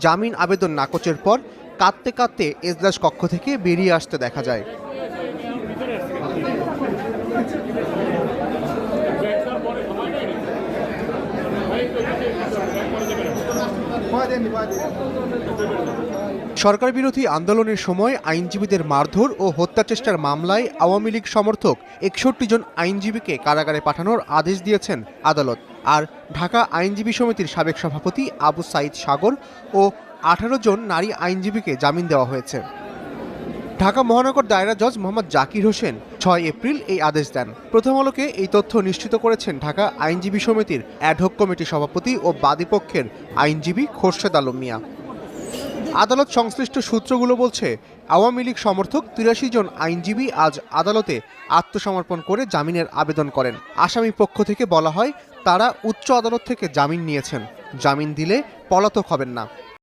জামিন আবেদন নাকচের পর কাঁদতে কাঁদতে এজলাস কক্ষ থেকে বেরিয়ে আসতে দেখা যায়। সরকার বিরোধী আন্দোলনের সময় আইনজীবীদের মারধর ও হত্যা চেষ্টার মামলায় আওয়ামী লীগ সমর্থক একষট্টি জন আইনজীবীকে কারাগারে পাঠানোর আদেশ দিয়েছেন আদালত। আর ঢাকা আইনজীবী সমিতির সাবেক সভাপতি আবু সাইদ সাগর ও আঠারো জন নারী আইনজীবীকে জামিন দেওয়া হয়েছে। ঢাকা মহানগর দায়রা জজ মোহাম্মদ জাকির হোসেন ছয় এপ্রিল এই আদেশ দেন। প্রথম আলোকে এই তথ্য নিশ্চিত করেছেন ঢাকা আইনজীবী সমিতির অ্যাডহক কমিটির সভাপতি ও বাদীপক্ষের আইনজীবী খোরশেদ আলম মিয়া। আদালত সংশ্লিষ্ট সূত্রগুলো বলছে, আওয়ামী লীগ সমর্থক তিরাশি জন আইনজীবী আজ আদালতে আত্মসমর্পণ করে জামিনের আবেদন করেন। আসামি পক্ষ থেকে বলা হয়, তারা উচ্চ আদালত থেকে জামিন নিয়েছেন। জামিন দিলে পলাতক হবেন না।